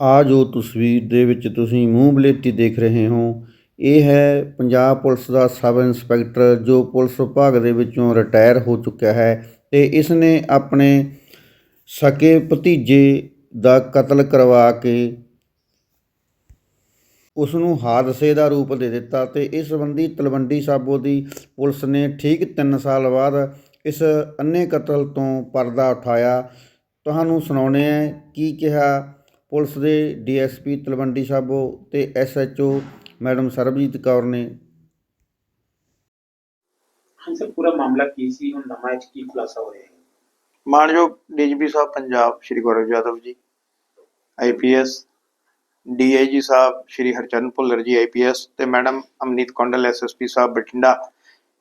ਆ ਜੋ ਤਸਵੀਰ ਦੇ ਵਿੱਚ ਤੁਸੀਂ ਮੂੰਹ ਬਲੇਟੀ ਦੇਖ ਰਹੇ ਹੋ। ਇਹ ਹੈ ਪੰਜਾਬ ਪੁਲਿਸ ਦਾ ਸਬ ਇੰਸਪੈਕਟਰ ਜੋ ਪੁਲਿਸ ਵਿਭਾਗ ਦੇ ਵਿੱਚੋਂ ਰਿਟਾਇਰ ਹੋ ਚੁੱਕਿਆ ਹੈ ਤੇ ਇਸ ਨੇ ਆਪਣੇ ਸਕੇ ਭਤੀਜੇ ਦਾ ਕਤਲ ਕਰਵਾ ਕੇ ਉਸ ਨੂੰ ਹਾਦਸੇ ਦਾ ਰੂਪ ਦੇ ਦਿੱਤਾ ਤੇ ਇਸ ਸੰਬੰਧੀ ਤਲਵੰਡੀ ਸਾਬੋ ਦੀ ਪੁਲਿਸ ਨੇ ਠੀਕ 3 ਸਾਲ ਬਾਅਦ ਇਸ ਅੰਨੇ ਕਤਲ ਤੋਂ ਪਰਦਾ ਉਠਾਇਆ। ਤੁਹਾਨੂੰ ਸੁਣਾਉਣੇ ਹੈ ਕੀ ਕਿਹਾ ਪੁਲਿਸ ਦੇ ਡੀਐਸਪੀ ਤਲਵੰਡੀ ਸਾਬੋ ਤੇ ਐਸਐਚਓ ਮੈਡਮ ਸਰਬਜੀਤ ਕੌਰ ਨੇ। ਹਾਂ ਸਰ ਪੂਰਾ ਮਾਮਲਾ ਕੀ ਸੀ? ਹੁਣ ਨਵਾਂ ਚ ਕੀ ਖੁਲਾਸਾ ਹੋਇਆ ਹੈ? ਮਾਨਯੋਗ ਡੀਜੀਪੀ ਸਾਹਿਬ ਪੰਜਾਬ ਸ਼੍ਰੀ ਗੌਰਵ ਯਾਦਵ ਜੀ ਆਈਪੀਐਸ ਡੀਆਈਜੀ ਸਾਹਿਬ ਸ਼੍ਰੀ ਹਰਚੰਦ ਭੁੱਲਰ ਜੀ ਆਈਪੀਐਸ ਤੇ ਮੈਡਮ ਅਮਨੀਤ ਕੌਂਡਲ ਐਸਐਸਪੀ ਸਾਹਿਬ ਬਠਿੰਡਾ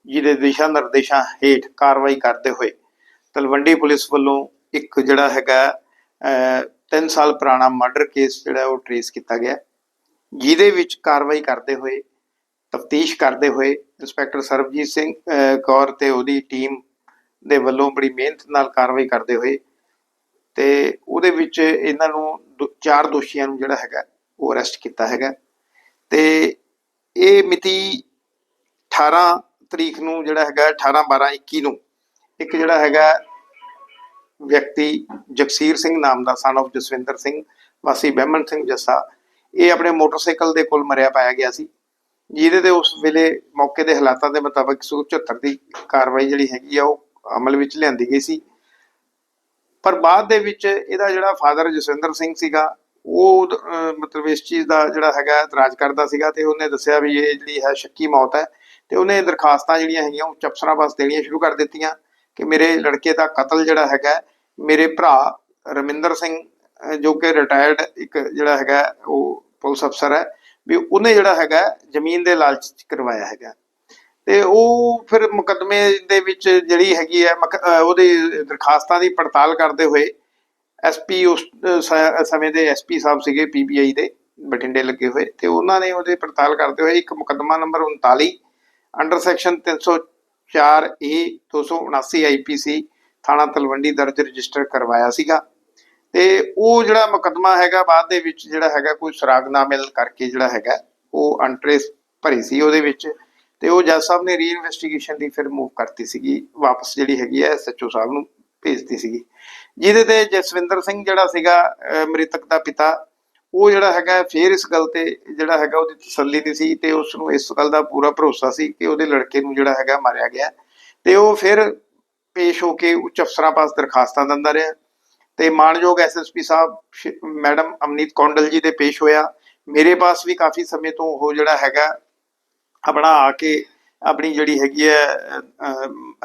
ਜੀ ਦੇ ਦਿਸ਼ਾ ਨਿਰਦੇਸ਼ਾਂ ਹੇਠ ਕਾਰਵਾਈ ਕਰਦੇ ਹੋਏ ਤਲਵੰਡੀ ਪੁਲਿਸ ਵੱਲੋਂ ਇੱਕ ਜਿਹੜਾ ਹੈਗਾ 3 ਸਾਲ ਪੁਰਾਣਾ ਮਰਡਰ ਕੇਸ ਜਿਹੜਾ ਉਹ ਟ੍ਰੇਸ ਕੀਤਾ ਗਿਆ। ਜਿਹਦੇ ਵਿੱਚ ਕਾਰਵਾਈ ਕਰਦੇ ਹੋਏ, ਤਫਤੀਸ਼ ਕਰਦੇ ਹੋਏ ਇੰਸਪੈਕਟਰ ਸਰਬਜੀਤ ਸਿੰਘ ਕੌਰ ਤੇ ਉਹਦੀ ਟੀਮ ਦੇ ਵੱਲੋਂ ਬੜੀ ਮਿਹਨਤ ਨਾਲ ਕਾਰਵਾਈ ਕਰਦੇ ਹੋਏ ਤੇ ਉਹਦੇ ਵਿੱਚ ਇਹਨਾਂ ਨੂੰ ਦੋ- ਚਾਰ ਦੋਸ਼ੀਆਂ ਨੂੰ ਜਿਹੜਾ ਹੈਗਾ ਉਹ ਅਰੈਸਟ ਕੀਤਾ ਹੈਗਾ। ਤੇ ਇਹ ਮਿਤੀ 18 ਤਰੀਕ ਨੂੰ ਜਿਹੜਾ ਹੈਗਾ 18 12 21 ਨੂੰ ਇੱਕ ਜਿਹੜਾ ਹੈਗਾ ਵਿਅਕਤੀ ਜਗਸੀਰ ਸਿੰਘ ਨਾਮ ਦਾ ਸਨ ਆਫ ਜਸਵਿੰਦਰ ਸਿੰਘ, ਵਾਸੀ ਬਹਿਮਨ ਸਿੰਘ ਜੱਸਾ, ਇਹ ਆਪਣੇ ਮੋਟਰਸਾਈਕਲ ਦੇ ਕੋਲ ਮਰਿਆ ਪਾਇਆ ਗਿਆ ਸੀ, ਜਿਹਦੇ ਤੇ ਉਸ ਵੇਲੇ ਮੌਕੇ ਦੇ ਹਾਲਾਤਾਂ ਦੇ ਮੁਤਾਬਕ 174 ਦੀ ਕਾਰਵਾਈ ਜਿਹੜੀ ਹੈਗੀ ਆ, ਉਹ ਅਮਲ ਵਿੱਚ ਲਿਆਂਦੀ ਗਈ ਸੀ। ਪਰ ਬਾਅਦ ਦੇ ਵਿੱਚ ਇਹਦਾ ਜਿਹੜਾ ਫਾਦਰ ਜਸਵਿੰਦਰ ਸਿੰਘ ਸੀਗਾ, ਉਹ ਮਤਲਬ ਇਸ ਚੀਜ਼ ਦਾ ਜਿਹੜਾ ਹੈਗਾ, ਇਤਰਾਜ਼ ਕਰਦਾ ਸੀਗਾ ਤੇ ਉਹਨੇ ਦੱਸਿਆ ਵੀ ਇਹ ਜਿਹੜੀ ਹੈ, ਸ਼ੱਕੀ ਮੌਤ ਹੈ ਤੇ ਉਹਨੇ ਦਰਖਾਸਤਾਂ ਜਿਹੜੀਆਂ ਹੈਗੀਆਂ, ਉਹ ਅਫਸਰਾਂ ਵਾਸਤੇ ਦੇਣੀਆਂ ਸ਼ੁਰੂ ਕਰ ਦਿੱਤੀਆਂ। ਕਿ ਮੇਰੇ ਲੜਕੇ ਦਾ ਕਤਲ ਜਿਹੜਾ ਹੈਗਾ, ਮੇਰੇ ਭਰਾ ਰਮਿੰਦਰ ਸਿੰਘ ਜੋ ਕਿ ਰਿਟਾਇਰਡ ਇੱਕ ਜਿਹੜਾ ਹੈਗਾ, ਉਹ ਪੁਲਿਸ ਅਫਸਰ ਹੈ, ਵੀ ਉਹਨੇ ਜਿਹੜਾ ਹੈਗਾ ਜ਼ਮੀਨ ਦੇ ਲਾਲਚ ਚ ਕਰਵਾਇਆ ਹੈਗਾ। ਤੇ ਉਹ ਫਿਰ ਮੁਕੱਦਮੇ ਦੇ ਵਿੱਚ ਜਿਹੜੀ ਹੈਗੀ ਹੈ, ਮੁਕ- ਅਹ ਉਹਦੀ ਦਰਖਾਸਤਾਂ ਦੀ ਪੜਤਾਲ ਕਰਦੇ ਹੋਏ ਐਸਪੀ ਉਸ ਸਮੇਂ ਦੇ ਐਸਪੀ ਸਾਹਿਬ ਸੀਗੇ ਪੀਬੀਆਈ ਦੇ, ਬਠਿੰਡੇ ਲੱਗੇ ਹੋਏ। ਤੇ ਉਹਨਾਂ ਨੇ ਉਹਦੇ ਪੜਤਾਲ ਕਰਦੇ ਹੋਏ ਇੱਕ ਮੁਕੱਦਮਾ number 39 under section 304 A 279 IPC ਥਾਣਾ ਤਲਵੰਡੀ ਦਰਜ ਰਜਿਸਟਰ ਕਰਵਾਇਆ ਸੀਗਾ। ਤੇ ਉਹ ਜਿਹੜਾ ਮੁਕੱਦਮਾ ਹੈਗਾ, ਬਾਅਦ ਦੇ ਵਿੱਚ ਜਿਹੜਾ ਹੈਗਾ, ਕੋਈ ਸੁਰਾਗ ਨਾ ਮਿਲਣ ਕਰਕੇ ਜਿਹੜਾ ਹੈਗਾ, ਉਹ ਅਨਟ੍ਰੇਸ ਭਰੀ ਸੀ ਉਹਦੇ ਵਿੱਚ। ਤੇ ਉਹ ਜੱਜ ਸਾਹਿਬ ਨੇ ਰੀਇਨਵੈਸਟੀਗੇਸ਼ਨ ਦੀ ਫਿਰ ਮੂਵ ਕਰਤੀ ਸੀਗੀ, ਵਾਪਸ ਜਿਹੜੀ ਹੈਗੀ ਹੈ ਐਸਐਚਓ ਸਾਹਿਬ ਨੂੰ ਭੇਜਤੀ ਸੀਗੀ। ਜਿਹਦੇ ਤੇ ਜਸਵਿੰਦਰ ਸਿੰਘ ਜਿਹੜਾ ਸੀਗਾ ਮ੍ਰਿਤਕ ਦਾ ਪਿਤਾ ਉਹ ਜਿਹੜਾ ਹੈਗਾ ਫਿਰ ਇਸ ਗੱਲ ਤੇ ਜਿਹੜਾ ਹੈਗਾ ਉਹਦੀ ਤਸੱਲੀ ਨਹੀਂ ਸੀ ਤੇ ਉਸ ਨੂੰ ਇਸ ਗੱਲ ਦਾ ਪੂਰਾ ਭਰੋਸਾ ਸੀ ਕਿ ਉਹਦੇ ਲੜਕੇ ਨੂੰ ਜਿਹੜਾ ਹੈਗਾ ਮਾਰਿਆ ਗਿਆ ਤੇ ਉਹ ਫਿਰ ਪੇਸ਼ ਹੋ ਕੇ ਉੱਚ ਅਫਸਰਾਂ ਪਾਸ ਦਰਖਾਸਤਾਂ ਦਿੰਦਾ ਰਿਹਾ। ਤੇ ਮਾਨਯੋਗ ਐਸਐਸਪੀ ਸਾਹਿਬ ਮੈਡਮ ਅਮਨੀਤ ਕੌਂਡਲ ਜੀ ਦੇ ਪੇਸ਼ ਹੋਇਆ। ਮੇਰੇ ਪਾਸ ਵੀ ਕਾਫੀ ਸਮੇਂ ਤੋਂ ਉਹ ਜਿਹੜਾ ਹੈਗਾ ਆਪਣਾ ਆ ਕੇ ਆਪਣੀ ਜਿਹੜੀ ਹੈਗੀ ਹੈ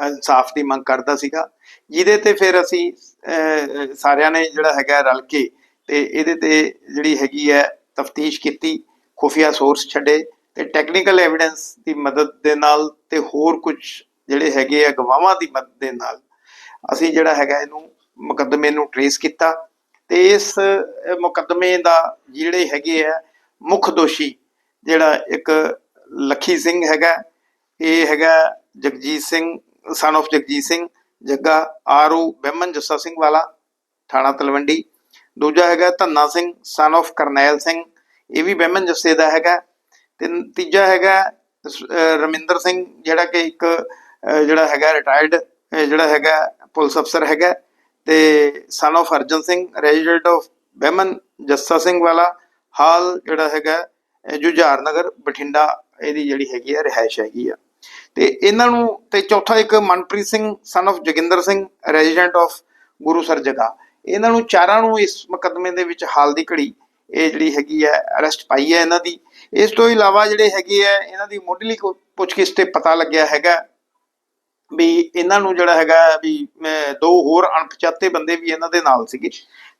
ਇਨਸਾਫ ਦੀ ਮੰਗ ਕਰਦਾ ਸੀਗਾ। ਜਿਹਦੇ ਤੇ ਫਿਰ ਅਸੀਂ ਅਹ, ਸਾਰਿਆਂ ਨੇ ਜਿਹੜਾ ਹੈਗਾ ਰਲ ਕੇ ਤੇ ਇਹਦੇ ਤੇ ਜਿਹੜੀ ਹੈਗੀ ਹੈ ਤਫਤੀਸ਼ ਕੀਤੀ, ਖੁਫੀਆ ਸੋਰਸ ਛੱਡੇ ਤੇ ਟੈਕਨੀਕਲ ਐਵੀਡੈਂਸ ਦੀ ਮਦਦ ਦੇ ਨਾਲ ਤੇ ਹੋਰ ਕੁਝ ਜਿਹੜੇ ਹੈਗੇ ਆ ਗਵਾਹਾਂ ਦੀ ਮਦਦ ਦੇ ਨਾਲ ਅਸੀਂ ਜਿਹੜਾ ਹੈਗਾ ਇਹਨੂੰ ਮੁਕੱਦਮੇ ਨੂੰ ਟਰੇਸ ਕੀਤਾ ਤੇ ਇਸ ਮੁਕੱਦਮੇ ਦਾ ਜਿਹੜੇ ਹੈਗੇ ਆ ਮੁੱਖ ਦੋਸ਼ੀ ਜਿਹੜਾ ਇੱਕ ਲੱਖੀ ਸਿੰਘ ਹੈਗਾ, ਇਹ ਹੈਗਾ ਜਗਜੀਤ ਸਿੰਘ ਸਨ of ਜਗਜੀਤ ਸਿੰਘ, ਜੱਗਾ ਆਰੂ ਬਹਿਮਨ ਜੱਸਾ ਸਿੰਘ ਵਾਲਾ, ਥਾਣਾ ਤਲਵੰਡੀ। ਦੂਜਾ ਹੈਗਾ ਧੰਨਾ ਸਿੰਘ ਸਨ of ਕਰਨੈਲ ਸਿੰਘ, ਇਹ ਵੀ ਬਹਿਮਨ ਜੱਸੇ ਦਾ ਹੈਗਾ। ਤੇ ਤੀਜਾ ਹੈਗਾ ਰਮਿੰਦਰ ਸਿੰਘ, ਜਿਹੜਾ ਕਿ ਇੱਕ ਜਿਹੜਾ ਹੈਗਾ ਰਿਟਾਇਰਡ ਜਿਹੜਾ ਹੈਗਾ ਪੁਲਿਸ ਅਫਸਰ ਹੈਗਾ। ਤੇ son of Arjan Singh resident of Behman Jassa Singh Wala, ਹਾਲ ਜਿਹੜਾ ਹੈਗਾ ਜੁਝਾਰ ਨਗਰ, ਬਠਿੰਡਾ, ਇਹਦੀ ਜਿਹੜੀ ਹੈਗੀ ਆ, ਰਿਹਾਇਸ਼ ਹੈਗੀ ਆ। ਤੇ ਇਹਨਾਂ ਨੂੰ, ਤੇ ਚੌਥਾ ਇੱਕ Manpreet Singh son of Joginder Singh resident of Gurusar Jaga ਇਹਨਾਂ ਨੂੰ ਚਾਰਾਂ ਨੂੰ ਇਸ ਮੁਕੱਦਮੇ ਦੇ ਵਿੱਚ ਹਾਲ ਦੀ ਘੜੀ ਇਹ ਜਿਹੜੀ ਹੈਗੀ ਹੈ ਅਰੈਸਟ ਪਾਈ ਹੈ ਇਹਨਾਂ ਦੀ। ਇਸ ਤੋਂ ਇਲਾਵਾ ਜਿਹੜੇ ਹੈਗੇ ਆ ਇਹਨਾਂ ਦੀ ਮੁੱਢਲੀ ਪੁੱਛਗਿੱਛ ਤੇ ਪਤਾ ਲੱਗਿਆ ਹੈਗਾ ਵੀ ਇਹਨਾਂ ਨੂੰ ਜਿਹੜਾ ਹੈਗਾ ਵੀ ਦੋ ਹੋਰ ਅਣਪਛਾਤੇ ਬੰਦੇ ਵੀ ਇਹਨਾਂ ਦੇ ਨਾਲ ਸੀਗੇ।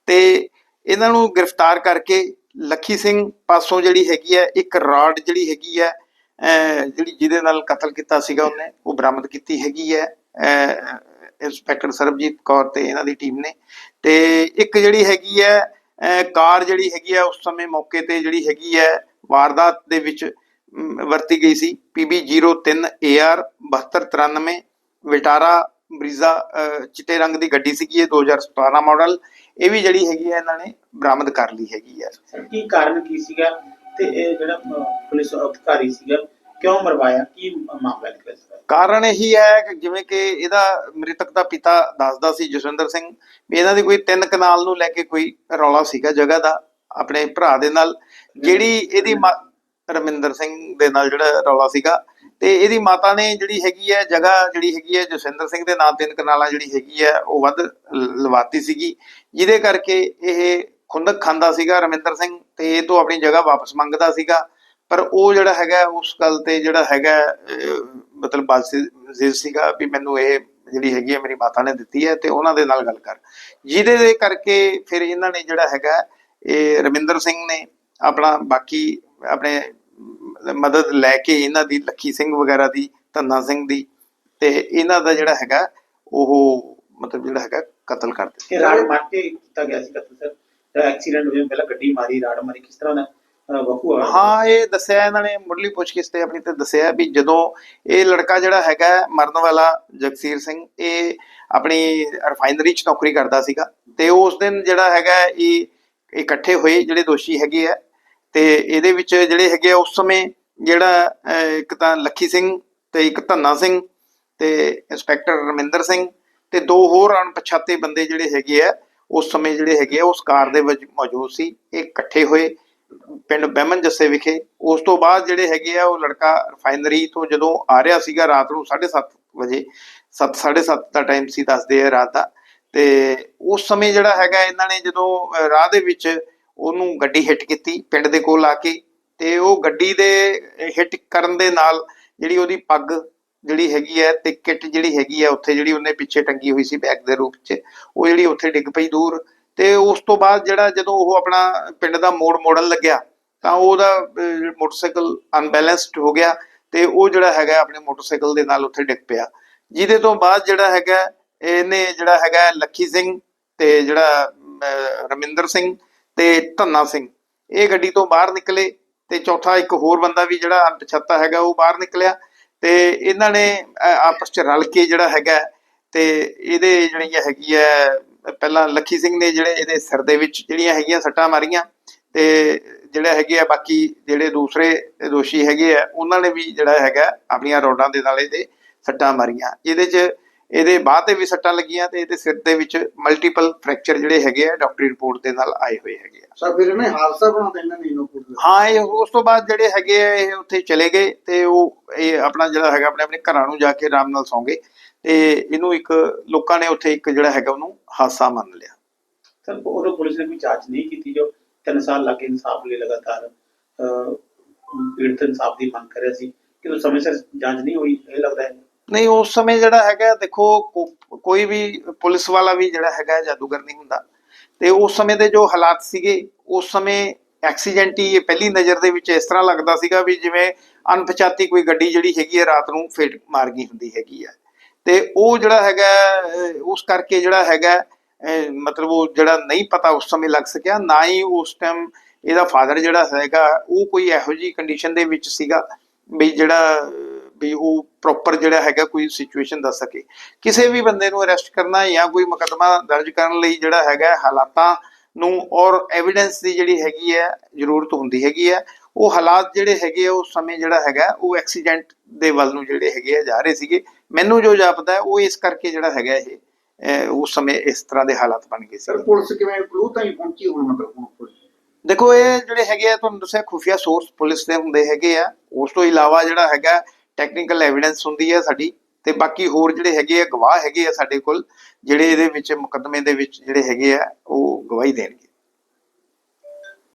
ਤੇ ਇਹਨਾਂ ਨੂੰ ਗ੍ਰਿਫਤਾਰ ਕਰਕੇ ਲੱਖੀ ਸਿੰਘ ਪਾਸੋਂ ਜਿਹੜੀ ਹੈਗੀ ਹੈ ਇੱਕ ਰਾਡ ਜਿਹੜੀ ਹੈਗੀ ਹੈ ਅਹ, ਜਿਹੜੀ ਜਿਹਦੇ ਨਾਲ ਕਤਲ ਕੀਤਾ ਸੀਗਾ ਉਹਨੇ ਉਹ ਬਰਾਮਦ ਕੀਤੀ ਹੈਗੀ ਹੈ ਅਹ, ਇੰਸਪੈਕਟਰ ਸਰਬਜੀਤ ਕੌਰ ਤੇ ਇਹਨਾਂ ਦੀ ਟੀਮ ਨੇ। ਤੇ ਇੱਕ ਜਿਹੜੀ ਹੈਗੀ ਹੈ ਕਾਰ ਜਿਹੜੀ ਹੈਗੀ ਹੈ, ਉਸ ਸਮੇਂ ਮੌਕੇ ਤੇ ਜਿਹੜੀ ਹੈਗੀ ਹੈ, ਵਾਰਦਾਤ ਦੇ ਵਿੱਚ ਵਰਤੀ ਗਈ ਸੀ। PB03 AR 7293 ਵਿਟਾਰਾ ਬਰੀਜ਼ਾ ਚਿੱਟੇ ਰੰਗ ਦੀ ਗੱਡੀ ਸੀਗੀ, ਇਹ 2017 ਮਾਡਲ। ਇਹ ਵੀ ਜਿਹੜੀ ਹੈਗੀ ਹੈ, ਇਹਨਾਂ ਨੇ ਬਰਾਮਦ ਕਰ ਲਈ ਹੈਗੀ ਹੈ। ਕੀ ਕਾਰਨ ਕੀ ਸੀਗਾ? ਤੇ ਇਹ ਜਿਹੜਾ ਪੁਲਿਸ ਅਧਿਕਾਰੀ ਸੀਗਾ ਕਿਉਂ ਮਰਵਾਇਆ? ਕੀ ਮਾਮਲਾ ਨਿਕਲਿਆ ਸਰ ਕਾਰਨ ਇਹੀ ਹੈ ਕਿ ਜਿਵੇਂ ਕਿ ਇਹਦਾ ਮ੍ਰਿਤਕ ਦਾ ਪਿਤਾ ਦੱਸਦਾ ਸੀ ਜਸਵਿੰਦਰ ਸਿੰਘ, ਵੀ ਇਹਨਾਂ ਦੀ ਕੋਈ ਤਿੰਨ ਕਨਾਲ ਨੂੰ ਲੈ ਕੇ ਕੋਈ ਰੌਲਾ ਸੀਗਾ ਜਗ੍ਹਾ ਦਾ, ਆਪਣੇ ਭਰਾ ਦੇ ਨਾਲ, ਜਿਹੜੀ ਇਹਦੀ ਰਮਿੰਦਰ ਸਿੰਘ ਦੇ ਨਾਲ ਜਿਹੜਾ ਰੌਲਾ ਸੀਗਾ, ਤੇ ਇਹਦੀ ਮਾਤਾ ਨੇ ਜਿਹੜੀ ਹੈਗੀ ਹੈ, ਜਗ੍ਹਾ ਜਿਹੜੀ ਹੈਗੀ ਹੈ, ਜਸਵਿੰਦਰ ਸਿੰਘ ਦੇ ਨਾਂ ਤਿੰਨ ਕਨਾਲਾਂ ਜਿਹੜੀ ਹੈਗੀ ਹੈ, ਉਹ ਵੱਧ ਲਵਾਤੀ ਸੀਗੀ, ਜਿਹਦੇ ਕਰਕੇ ਇਹ ਖੁੰਦਕ ਖਾਂਦਾ ਸੀਗਾ ਰਮਿੰਦਰ ਸਿੰਘ, ਤੇ ਇਹ ਤੋਂ ਆਪਣੀ ਜਗ੍ਹਾ ਵਾਪਸ ਮੰਗਦਾ ਸੀਗਾ ਪਰ ਉਹ ਜਿਹੜਾ ਹੈਗਾ, ਉਸ ਗੱਲ ਤੇ ਜਿਹੜਾ ਹੈਗਾ ਮਤਲਬ ਬਾਜ਼ਿਜ਼ ਸੀਗਾ ਵੀ ਮੈਨੂੰ ਇਹ ਜਿਹੜੀ ਹੈਗੀ ਹੈ ਮੇਰੀ ਮਾਤਾ ਨੇ ਦਿੱਤੀ ਹੈ ਤੇ ਉਹਨਾਂ ਦੇ ਨਾਲ ਗੱਲ ਕਰ। ਜਿਹਦੇ ਦੇ ਕਰਕੇ ਫਿਰ ਇਹਨਾਂ ਨੇ ਜਿਹੜਾ ਹੈਗਾ, ਇਹ ਰਮਿੰਦਰ ਸਿੰਘ ਨੇ ਆਪਣਾ ਬਾਕੀ ਆਪਣੇ ਮਦਦ ਲੈ ਕੇ ਇਹਨਾਂ ਦੀ, ਲੱਖੀ ਸਿੰਘ ਵਗੈਰਾ ਦੀ, ਧੰਨਾ ਸਿੰਘ ਦੀ ਤੇ ਇਹਨਾਂ ਦਾ ਜਿਹੜਾ ਹੈਗਾ, ਉਹ ਮਤਲਬ ਜਿਹੜਾ ਹੈਗਾ, ਕਤਲ ਕਰ ਦਿੱਤਾ। ਰਾੜ ਮਾਰ ਕੇ ਕੀਤਾ ਗਿਆ ਸੀ ਕਤਲ, ਸਰ? ਐਕਸੀਡੈਂਟ ਹੋਇਆ, ਪਹਿਲਾਂ ਗੱਡੀ ਮਾਰੀ, ਰਾੜ ਮਾਰੀ, ਕਿਸ ਤਰ੍ਹਾਂ ਦਾ? ਵਕੂ ਹੋਇਆ ਹਾਂ, ਇਹ ਦੱਸਿਆ ਇਹਨਾਂ ਨੇ, ਮੁੱਢਲੀ ਪੁੱਛਗਿੱਛ ਤੇ ਆਪਣੀ ਤੇ ਦੱਸਿਆ ਵੀ ਜਦੋਂ ਇਹ ਲੜਕਾ ਜਿਹੜਾ ਹੈਗਾ ਮਰਨ ਵਾਲਾ ਜਗਸੀਰ ਸਿੰਘ, ਇਹ ਆਪਣੀ ਰਿਫਾਈਨਰੀ 'ਚ ਨੌਕਰੀ ਕਰਦਾ ਸੀਗਾ ਤੇ ਉਸ ਦਿਨ ਜਿਹੜਾ ਹੈਗਾ ਇਹ ਇਕੱਠੇ ਹੋਏ ਜਿਹੜੇ ਦੋਸ਼ੀ ਹੈਗੇ ਆ ਤੇ ਇਹਦੇ ਵਿੱਚ ਜਿਹੜੇ ਹੈਗੇ ਆ, ਉਸ ਸਮੇਂ ਜਿਹੜਾ ਇੱਕ ਤਾਂ ਲੱਖੀ ਸਿੰਘ ਤੇ ਇੱਕ ਧੰਨਾ ਸਿੰਘ ਤੇ ਇੰਸਪੈਕਟਰ ਰਮਿੰਦਰ ਸਿੰਘ ਤੇ ਦੋ ਹੋਰ ਅਣਪਛਾਤੇ ਬੰਦੇ ਜਿਹੜੇ ਹੈਗੇ ਆ, ਉਸ ਸਮੇਂ ਜਿਹੜੇ ਹੈਗੇ ਆ, ਉਸ ਕਾਰ ਦੇ ਵਿੱਚ ਮੌਜੂਦ ਸੀ। ਇਹ ਇਕੱਠੇ ਹੋਏ ਪਿੰਡ ਬਹਿਮਨ ਜੱਸੇ ਵਿਖੇ, ਉਸ ਤੋਂ ਬਾਅਦ ਜਿਹੜੇ ਹੈਗੇ ਆ, ਉਹ ਲੜਕਾ ਰਿਫਾਈਨਰੀ ਤੋਂ ਜਦੋਂ ਆ ਰਿਹਾ ਸੀਗਾ ਰਾਤ ਨੂੰ 7:30 ਵਜੇ 7:30 ਦਾ ਟਾਈਮ ਸੀ ਦੱਸਦੇ ਆ ਰਾਤ ਦਾ, ਤੇ ਉਸ ਸਮੇਂ ਜਿਹੜਾ ਹੈਗਾ ਇਹਨਾਂ ਨੇ ਜਦੋਂ ਰਾਹ ਦੇ ਵਿੱਚ ਉਹਨੂੰ ਗੱਡੀ ਹਿੱਟ ਕੀਤੀ ਪਿੰਡ ਦੇ ਕੋਲ ਆ ਕੇ, ਤੇ ਉਹ ਗੱਡੀ ਦੇ ਹਿੱਟ ਕਰਨ ਦੇ ਨਾਲ ਜਿਹੜੀ ਉਹਦੀ ਪੱਗ ਜਿਹੜੀ ਹੈਗੀ ਹੈ ਤੇ ਕਿੱਟ ਜਿਹੜੀ ਹੈਗੀ ਹੈ ਉੱਥੇ ਜਿਹੜੀ ਉਹਨੇ ਪਿੱਛੇ ਟੰਗੀ ਹੋਈ ਸੀ ਬੈਗ ਦੇ ਰੂਪ 'ਚ, ਉਹ ਜਿਹੜੀ ਉੱਥੇ ਡਿੱਗ ਪਈ ਦੂਰ ਤੇ ਉਸ ਤੋਂ ਬਾਅਦ ਜਿਹੜਾ ਜਦੋਂ ਉਹ ਆਪਣਾ ਪਿੰਡ ਦਾ ਮੋੜ ਮੋੜਨ ਲੱਗਿਆ, ਤਾਂ ਉਹਦਾ ਮੋਟਰਸਾਈਕਲ ਅਨਬੈਲੈਂਸਡ ਹੋ ਗਿਆ ਤੇ ਉਹ ਜਿਹੜਾ ਹੈਗਾ ਆਪਣੇ ਮੋਟਰਸਾਈਕਲ ਦੇ ਨਾਲ ਉੱਥੇ ਡਿੱਗ ਪਿਆ। ਜਿਹਦੇ ਤੋਂ ਬਾਅਦ ਜਿਹੜਾ ਹੈਗਾ ਇਹਨੇ ਜਿਹੜਾ ਹੈਗਾ ਲੱਖੀ ਸਿੰਘ ਤੇ ਜਿਹੜਾ ਰਮਿੰਦਰ ਸਿੰਘ ਤੇ ਧੰਨਾ ਸਿੰਘ, ਇਹ ਗੱਡੀ ਤੋਂ ਬਾਹਰ ਨਿਕਲੇ ਤੇ ਚੌਥਾ ਇੱਕ ਹੋਰ ਬੰਦਾ ਵੀ ਜਿਹੜਾ ਅਣਪਛਾਤਾ ਹੈਗਾ, ਉਹ ਬਾਹਰ ਨਿਕਲਿਆ ਤੇ ਇਹਨਾਂ ਨੇ ਆਪਸ ਚ ਰਲ ਕੇ ਜਿਹੜਾ ਹੈਗਾ ਤੇ ਇਹਦੇ ਜਿਹੜੀ ਹੈਗੀ ਹੈ ਪਹਿਲਾਂ ਲੱਖੀ ਸਿੰਘ ਨੇ ਜਿਹੜੇ ਇਹਦੇ ਸਿਰ ਦੇ ਵਿੱਚ ਜਿਹੜੀਆਂ ਹੈਗੀਆਂ ਸੱਟਾਂ ਮਾਰੀਆਂ ਤੇ ਜਿਹੜੇ ਹੈਗੇ ਆ ਬਾਕੀ ਜਿਹੜੇ ਦੂਸਰੇ ਦੋਸ਼ੀ ਹੈਗੇ ਆ ਉਹਨਾਂ ਨੇ ਵੀ ਜਿਹੜਾ ਹੈਗਾ ਆਪਣੀਆਂ ਰੋਡਾਂ ਦੇ ਨਾਲ ਇਹਦੇ ਸੱਟਾਂ ਮਾਰੀਆਂ। ਇਹਦੇ 'ਚ ਇਹਦੇ ਬਾਹ ਤੇ ਵੀ ਸੱਟਾਂ ਲੱਗੀਆਂ ਤੇ ਇਹਦੇ ਸਿਰ ਦੇ ਵਿੱਚ ਮਲਟੀਪਲ ਫ੍ਰੈਕਚਰ ਜਿਹੜੇ ਹੈਗੇ ਆ ਡਾਕਟਰੀ ਰਿਪੋਰਟ ਦੇ ਨਾਲ ਆਏ ਹੋਏ ਹੈਗੇ ਆ। ਸਰ ਫਿਰ ਇਹਨੇ ਹਾਦਸਾ ਬਣਾ ਦੇਣਾ ਨਹੀਂ ਨੋ ਹਾਂ ਇਹ ਉਸ ਤੋਂ ਬਾਅਦ ਜਿਹੜੇ ਹੈਗੇ ਆ ਇਹ ਉੱਥੇ ਚਲੇ ਗਏ ਤੇ ਉਹ ਇਹ ਆਪਣਾ ਜਿਹੜਾ ਹੈਗਾ ਆਪਣੇ ਆਪਣੇ ਘਰਾਂ ਨੂੰ ਜਾ ਕੇ ਆਰਾਮ ਨਾਲ ਸੌਂ ਗਏ। ਤੇ ਇਹਨੂੰ ਇੱਕ ਲੋਕਾਂ ਨੇ ਉੱਥੇ ਇੱਕ ਜਿਹੜਾ ਹੈਗਾ ਉਹਨੂੰ ਹਾਦਸਾ ਮੰਨ ਲਿਆ। ਸਰ ਉਦੋਂ ਪੁਲਿਸ ਨੇ ਕੋਈ ਜਾਂਚ ਨਹੀਂ ਕੀਤੀ ਜੋ 3 ਸਾਲ ਲੱਗੇ ਇਨਸਾਫ ਲਈ ਲਗਾਤਾਰ ਪੀੜਤ ਇਨਸਾਫ ਦੀ ਮੰਗ ਕਰ ਰਿਹਾ ਸੀ। ਕਿ ਉਹ ਸਮੇਂ ਸਿਰ ਜਾਂਚ ਨਹੀਂ ਹੋਈ ਇਹ ਲੱਗਦਾ ਹੈ? ਨਹੀਂ ਉਸ ਸਮੇਂ ਜਿਹੜਾ ਹੈਗਾ ਦੇਖੋ ਕੋਈ ਵੀ ਪੁਲਿਸ ਵਾਲਾ ਵੀ ਜਿਹੜਾ ਹੈਗਾ ਜਾਦੂਗਰ ਨਹੀਂ ਹੁੰਦਾ। ਤੇ ਉਸ ਸਮੇਂ ਦੇ ਜੋ ਹਾਲਾਤ ਸੀਗੇ ਉਸ ਸਮੇਂ ਐਕਸੀਡੈਂਟ ਹੀ ਇਹ ਪਹਿਲੀ ਨਜ਼ਰ ਦੇ ਵਿੱਚ ਇਸ ਤਰ੍ਹਾਂ ਲੱਗਦਾ ਸੀਗਾ ਵੀ ਜਿਵੇਂ ਅਣਪਛਾਤੀ ਕੋਈ ਗੱਡੀ ਜਿਹੜੀ ਹੈਗੀ ਹੈ ਰਾਤ ਨੂੰ ਫੇਟ ਮਾਰ ਗਈ ਹੁੰਦੀ ਹੈਗੀ ਹੈ। ਤੇ ਉਹ ਜਿਹੜਾ ਹੈਗਾ ਉਸ ਕਰਕੇ ਜਿਹੜਾ ਹੈਗਾ ਮਤਲਬ ਉਹ ਜਿਹੜਾ ਨਹੀਂ ਪਤਾ ਉਸ ਸਮੇਂ ਲੱਗ ਸਕਿਆ, ਨਾ ਹੀ ਉਸ ਟਾਈਮ ਇਹਦਾ ਫਾਦਰ ਜਿਹੜਾ ਹੈਗਾ, ਉਹ ਕੋਈ ਇਹੋ ਜੀ ਕੰਡੀਸ਼ਨ ਦੇ ਵਿੱਚ ਸੀਗਾ ਵੀ ਜਿਹੜਾ, ਵੀ ਉਹ ਪ੍ਰੋਪਰ ਜਿਹੜਾ ਹੈਗਾ ਕੋਈ ਸਿਚੁਏਸ਼ਨ ਦੱਸ ਸਕੇ। ਕਿਸੇ ਵੀ ਬੰਦੇ ਨੂੰ ਅਰੈਸਟ ਕਰਨਾ ਜਾਂ ਕੋਈ ਮੁਕੱਦਮਾ ਦਰਜ ਕਰਨ ਲਈ ਜਿਹੜਾ ਹੈਗਾ ਹਾਲਾਤਾਂ ਨੂੰ ਔਰ ਐਵੀਡੈਂਸ ਦੀ ਜਿਹੜੀ ਹੈਗੀ ਹੈ, ਜ਼ਰੂਰਤ ਹੁੰਦੀ ਹੈਗੀ ਹੈ ਉਹ ਹਾਲਾਤ ਜਿਹੜੇ ਹੈਗੇ ਆ ਉਸ ਸਮੇਂ ਜਿਹੜਾ ਹੈਗਾ ਉਹ ਐਕਸੀਡੈਂਟ ਦੇ ਵੱਲ ਨੂੰ ਜਿਹੜੇ ਹੈਗੇ ਆ ਜਾ ਰਹੇ ਸੀਗੇ। ਮੈਨੂੰ ਜੋ ਜਾਪਦਾ ਉਹ ਇਸ ਕਰਕੇ ਜਿਹੜਾ ਹੈਗਾ ਇਹ ਉਸ ਸਮੇਂ ਇਸ ਤਰ੍ਹਾਂ ਦੇ ਹਾਲਾਤ ਬਣ ਗਏ ਸੀ। ਸਰ ਪੁਲਿਸ ਕਿਵੇਂ ਕਲੂ ਤਾਂ ਹੀ ਪਹੁੰਚੀ ਹੁਣ ਮਤਲਬ ਹੁਣ ਪੁਲਿਸ? ਦੇਖੋ ਇਹ ਜਿਹੜੇ ਹੈਗੇ ਆ ਤੁਹਾਨੂੰ ਦੱਸਿਆ ਖੁਫੀਆ ਸੋਰਸ ਪੁਲਿਸ ਦੇ ਹੁੰਦੇ ਹੈਗੇ ਆ। ਉਸ ਤੋਂ ਇਲਾਵਾ ਜਿਹੜਾ ਹੈਗਾ ਟੈਕਨੀਕਲ ਐਵੀਡੈਂਸ ਹੁੰਦੀ ਹੈ ਸਾਡੀ। ਤੇ ਬਾਕੀ ਹੋਰ ਜਿਹੜੇ ਹੈਗੇ ਆ ਗਵਾਹ ਹੈਗੇ ਆ ਸਾਡੇ ਕੋਲ ਜਿਹੜੇ ਇਹਦੇ ਵਿੱਚ ਮੁਕੱਦਮੇ ਦੇ ਵਿੱਚ ਜਿਹੜੇ ਹੈਗੇ ਆ ਉਹ ਗਵਾਹੀ ਦੇਣਗੇ।